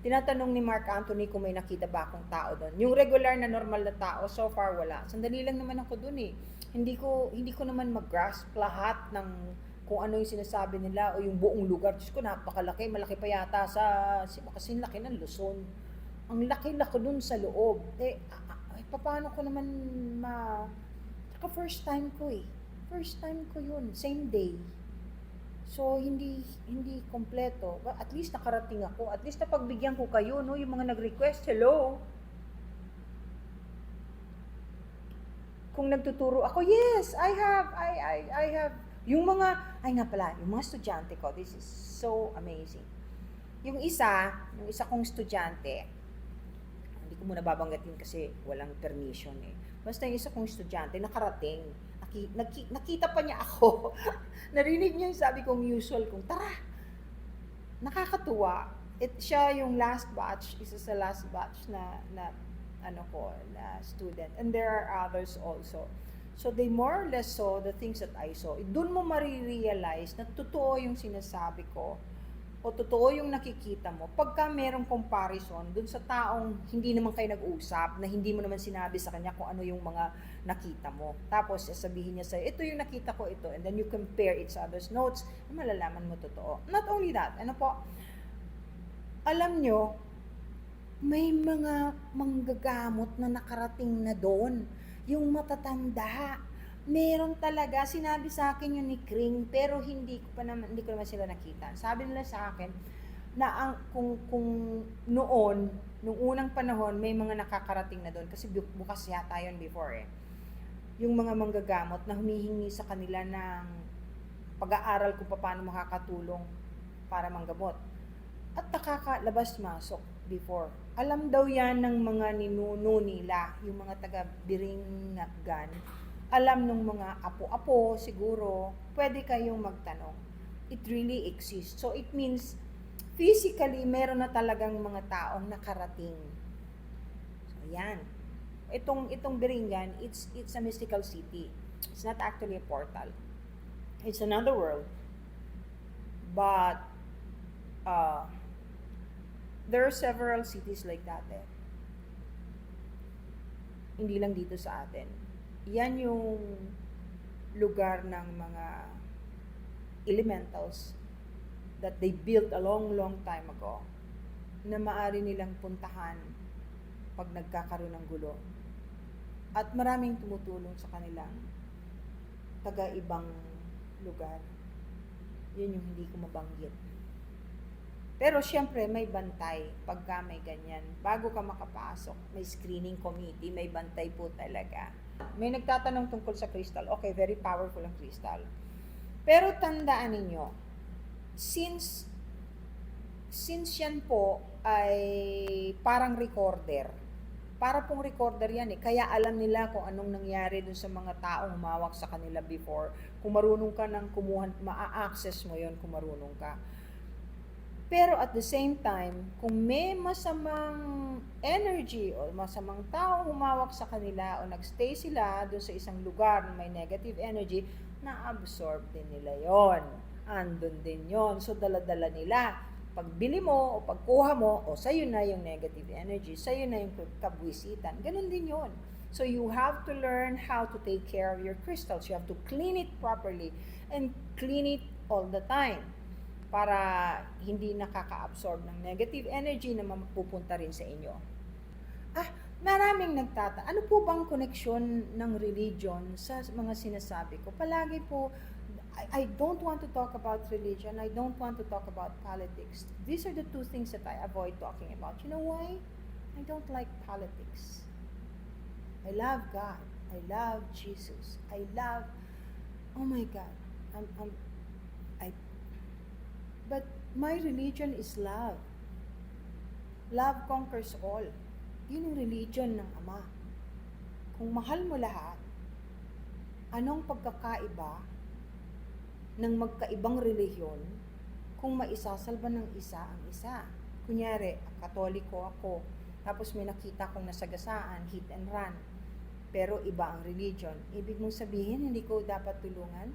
tinatanong ni Mark Anthony kung may nakita ba akong tao doon. Yung regular na normal na tao, so far wala. Sandali lang naman ako doon eh. Hindi ko hindi ko naman mag-grasp lahat ng kung ano yung sinasabi nila o yung buong lugar. Diyos ko, napakalaki. Malaki pa yata sa, kasi laki ng Luzon. Ang laki-laki dun sa loob. Eh, ay, paano ko naman ma... Saka first time ko eh. First time ko yun. Same day. So, hindi hindi kompleto. But at least nakarating ako. At least napagbigyan ko kayo, no? Yung mga nag-request, hello. Kung nagtuturo ako, yes, I have, I, I, I have. Yung mga, ay nga pala, yung mga estudyante ko, this is so amazing. Yung isa, yung isa kong estudyante, hindi ko muna babanggatin kasi walang permission eh. Basta yung isa kong estudyante, nakarating. Naki, naki, nakita pa niya ako. Narinig niya yung sabi kong usual kong, tara, nakakatuwa. It, siya yung last batch, isa sa last batch na, na ano ko, na student. And there are others also. So they more or less saw the things that I saw. Doon mo marirealize na totoo yung sinasabi ko o totoo yung nakikita mo pagka merong comparison dun sa taong hindi naman kayo nag-usap, na hindi mo naman sinabi sa kanya kung ano yung mga nakita mo. Tapos sasabihin niya sa'yo, ito yung nakita ko ito, and then you compare each other's notes, malalaman mo totoo. Not only that, ano po, alam nyo, may mga manggagamot na nakarating na doon. Yung matatanda. Meron talaga. Sinabi sa akin yun ni Kring, pero hindi ko pa naman, hindi ko naman sila nakita. Sabi nila sa akin, na ang, kung, kung noon, nung unang panahon, may mga nakakarating na doon. Kasi bu- bukas yata yun before eh. Yung mga manggagamot na humihingi sa kanila ng pag-aaral kung paano makakatulong para manggamot. At nakakalabas-masok before. Alam daw yan ng mga ninuno nila, yung mga taga-Biringan. Alam ng mga apo-apo siguro, pwede kayong magtanong. It really exists. So it means, physically, meron na talagang mga taong nakarating. So yan. Itong, itong Biringan, it's, it's a mystical city. It's not actually a portal. It's another world. But, uh, there are several cities like that eh. Hindi lang dito sa atin. Yan yung lugar ng mga elementals that they built a long, long time ago na maari nilang puntahan pag nagkakaroon ng gulo. At maraming tumutulong sa kanilang taga-ibang lugar. Yun yung hindi ko mabanggit. Pero syempre, may bantay pagka may ganyan. Bago ka makapasok, may screening committee, may bantay po talaga. May nagtatanong tungkol sa crystal. Okay, very powerful ang crystal. Pero tandaan ninyo, since since yan po ay parang recorder, para pong recorder yan eh. Kaya alam nila kung anong nangyari dun sa mga taong humawak sa kanila before. Kung marunong ka ng kumuha, maa-access mo yon kung marunong ka. Pero at the same time, kung may masamang energy o masamang tao humawak sa kanila o nagstay sila doon sa isang lugar na may negative energy, na-absorb din nila yon. Andun din yon. So, dala-dala nila. Pagbili mo o pagkuha mo, o sa'yo na yung negative energy, sa'yo na yung kabwisitan. Ganun din yon. So, you have to learn how to take care of your crystals. You have to clean it properly and clean it all the time para hindi nakaka-absorb ng negative energy na mapupunta rin sa inyo. Ah, maraming nagtata. Ano po bang koneksyon ng religion sa mga sinasabi ko? Palagi po, I, I don't want to talk about religion. I don't want to talk about politics. These are the two things that I avoid talking about. You know why? I don't like politics. I love God. I love Jesus. I love, oh my God. I'm, I'm, I But my religion is love. Love conquers all. Yun yung religion ng Ama. Kung mahal mo lahat, anong pagkakaiba ng magkaibang relihiyon kung maisasalba ng isa ang isa? Kunyari, katoliko ako, tapos may nakita kong nasagasaan, hit and run, pero iba ang religion. Ibig mong sabihin, hindi ko dapat tulungan?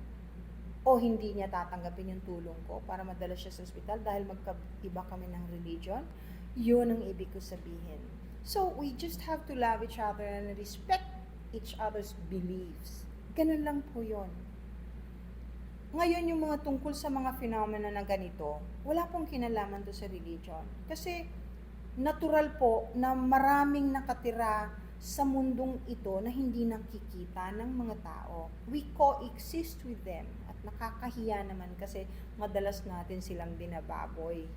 O hindi niya tatanggapin yung tulong ko para madala siya sa ospital dahil magkaiba kami ng religion. Yun ang ibig ko sabihin. So, we just have to love each other and respect each other's beliefs. Ganun lang po yun. Ngayon, yung mga tungkol sa mga phenomena na ganito, wala pong kinalaman to sa religion. Kasi, natural po na maraming nakatira sa mundong ito na hindi nakikita ng mga tao. We coexist with them. Nakakahiya naman kasi madalas natin silang binababoy.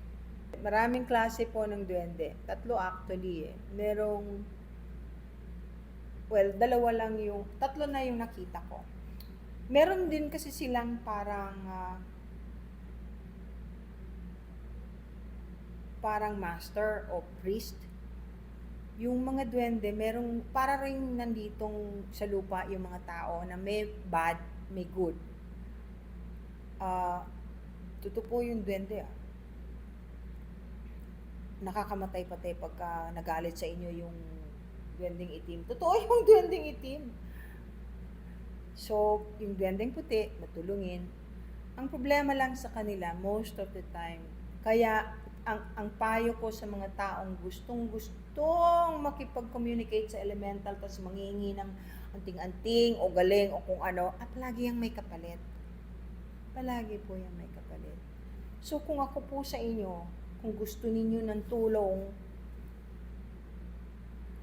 Maraming klase po ng duwende. Tatlo actually eh. Merong, well, dalawa lang yung, tatlo na yung nakita ko. Meron din kasi silang parang, ah, parang master o priest. Yung mga duwende, merong, para rin nanditong sa lupa yung mga tao na may bad, may good. Ah, totoo po yung duwende ah nakakamatay-patay pagka nagalit sa inyo yung duwending itim. Totoo yung duwending itim. So, yung duwending puti, matulungin. Ang problema lang sa kanila, most of the time, kaya ang, ang payo ko sa mga taong gustong gustong makipag-communicate sa elemental tapos mangingi ng anting-anting o galing o kung ano, at palagi yung may kapalit. Palagi po yung may kapalit. So, kung ako po sa inyo, kung gusto ninyo ng tulong,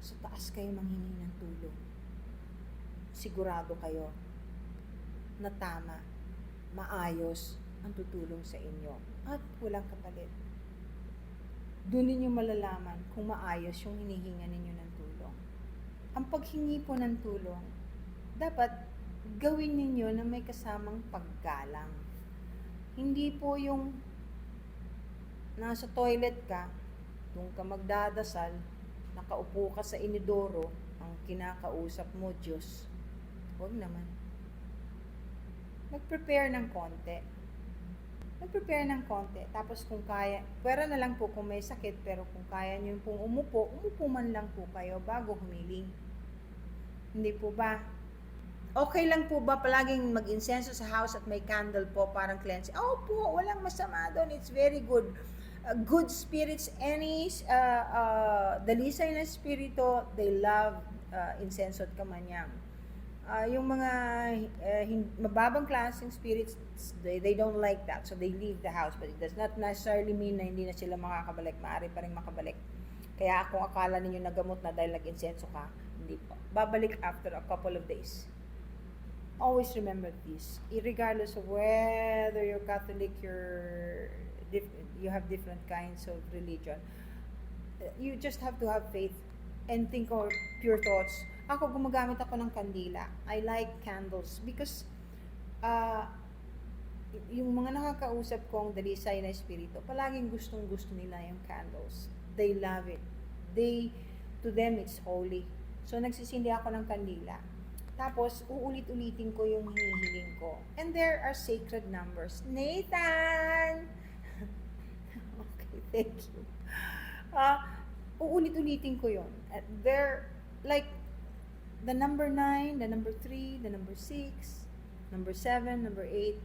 sa taas kayo manghingi ng tulong. Sigurado kayo na tama, maayos ang tutulong sa inyo at walang kapalit. Doon ninyo malalaman kung maayos yung hinihinga ninyo ng tulong. Ang paghingi po ng tulong, dapat gawin ninyo na may kasamang paggalang. Hindi po yung nasa toilet ka, doon ka magdadasal, nakaupo ka sa inidoro, ang kinakausap mo, Diyos. Huwag naman. Mag-prepare ng konti. Mag-prepare ng konti. Tapos kung kaya, pwera na lang po kung may sakit, pero kung kaya nyo pong umupo, umupo man lang po kayo bago humiling. Hindi po ba? Okay lang po ba palaging mag-insenso sa house at may candle po parang cleansing? Oo po, walang masama doon. It's very good uh, good spirits, any uh, uh, dalisay na spirito, they love uh, incense at kamanyang. Uh, yung mga uh, hin- mababang klaseng spirits, they, they don't like that. So they leave the house. But it does not necessarily mean na hindi na sila makakabalik. Maaari pa rin makabalik. Kaya kung akala ninyo nagamot na dahil nag-insenso ka, hindi po. Babalik after a couple of days. Always remember this. Regardless of whether you're Catholic, you're you have different kinds of religion. You just have to have faith and think of pure thoughts. Ako, gumagamit ako ng kandila. I like candles because uh, yung mga nakakausap kong dalisay na espiritu, palaging gustong gusto nila yung candles. They love it. They, to them, it's holy. So, nagsisindi ako ng kandila. Tapos, uulit-ulitin ko yung hinihiling ko. And there are sacred numbers. Nathan! okay, thank you. Ah, uulit-ulitin ko yun. At They're like the number 9, the number 3, the number 6, number 7, number 8.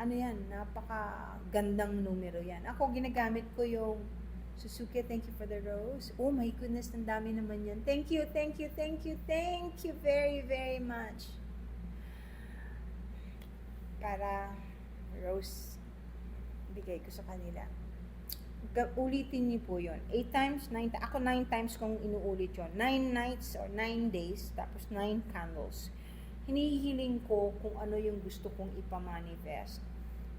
Ano yan? Napaka gandang numero yan. Ako, ginagamit ko yung Suzuki, thank you for the rose. Oh my goodness, ang dami naman yan. Thank you, thank you, thank you, thank you very, very much. Para rose, bigay ko sa kanila. Ulitin niyo po yon 8 times, 9 Ako 9 times kong inuulit yon 9 nights or 9 days, tapos 9 candles. Hinihiling ko kung ano yung gusto kong ipamanifest.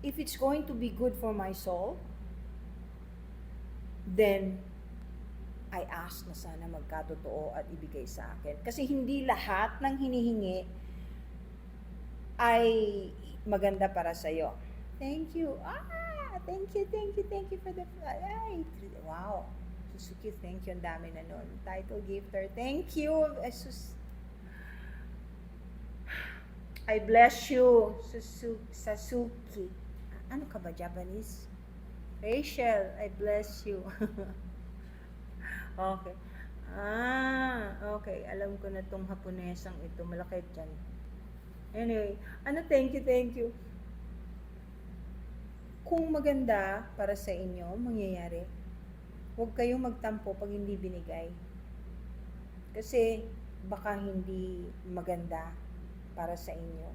If it's going to be good for my soul, then I ask na sana magkatotoo at ibigay sa akin. Kasi hindi lahat ng hinihingi ay maganda para sa iyo. Thank you. Ah, thank you, thank you, thank you for the ay, wow. Suzuki, thank you. Ang dami na nun. Title gifter. Thank you. Eh, sus- I bless you, Susu- Sasuki. Ano ka ba, Japanese? Rachel, I bless you. okay. Ah, okay. Alam ko na tong Haponesang ito. Malaki dyan. Anyway, ano, thank you, thank you. Kung maganda para sa inyo, mangyayari, huwag kayong magtampo pag hindi binigay. Kasi baka hindi maganda para sa inyo.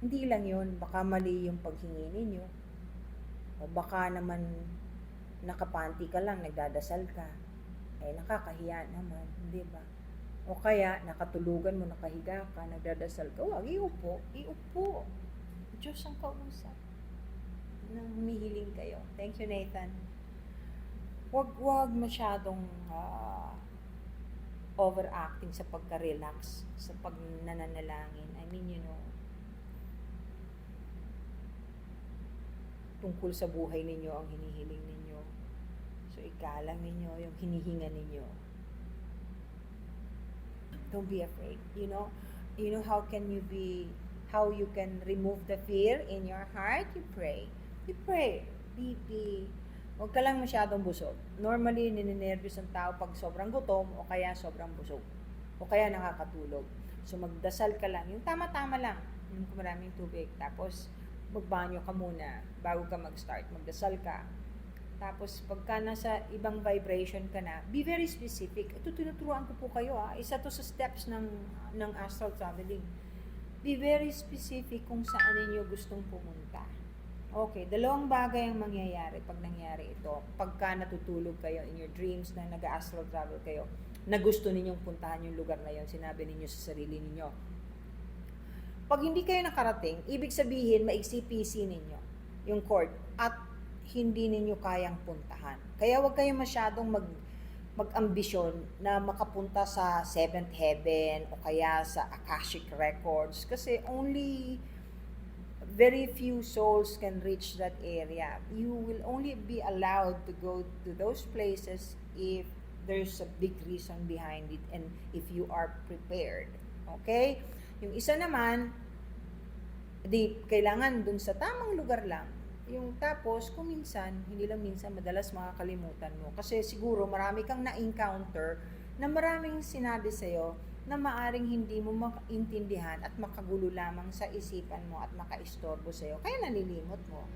Hindi lang yun, baka mali yung paghingi ninyo. O baka naman nakapanti ka lang, nagdadasal ka. Eh, nakakahiya naman, hindi ba? O kaya, nakatulugan mo, nakahiga ka, nagdadasal ka, huwag, iupo, iupo. Diyos ang kausap. Nang humihiling kayo. Thank you, Nathan. Huwag, huwag masyadong ah, overacting sa pagka-relax, sa pagnananalangin. I mean, you know, tungkol sa buhay ninyo ang hinihiling ninyo. So, ikalang ninyo yung hinihinga ninyo. Don't be afraid. You know, you know how can you be, how you can remove the fear in your heart? You pray. You pray. Be, be, huwag ka lang masyadong busog. Normally, nininervyos ang tao pag sobrang gutom o kaya sobrang busog. O kaya nakakatulog. So, magdasal ka lang. Yung tama-tama lang. Yung maraming tubig. Tapos, magbanyo ka muna bago ka mag-start. Magdasal ka. Tapos, pagka nasa ibang vibration ka na, be very specific. Ito, tinuturuan ko po kayo ha. Isa to sa steps ng, ng astral traveling. Be very specific kung saan ninyo gustong pumunta. Okay, dalawang bagay ang mangyayari pag nangyari ito. Pagka natutulog kayo in your dreams na nag-astral travel kayo, na gusto ninyong puntahan yung lugar na yon, sinabi ninyo sa sarili ninyo. Pag hindi kayo nakarating, ibig sabihin, maiksi-PC ninyo yung cord at hindi ninyo kayang puntahan. Kaya wag kayo masyadong mag mag-ambisyon na makapunta sa seventh heaven o kaya sa Akashic Records kasi only very few souls can reach that area. You will only be allowed to go to those places if there's a big reason behind it and if you are prepared. Okay? Yung isa naman, di kailangan dun sa tamang lugar lang. Yung tapos, kung minsan, hindi lang minsan, madalas makakalimutan mo. Kasi siguro marami kang na-encounter na maraming sinabi sa'yo na maaring hindi mo makaintindihan at makagulo lamang sa isipan mo at makaistorbo sa'yo. Kaya nalilimot mo.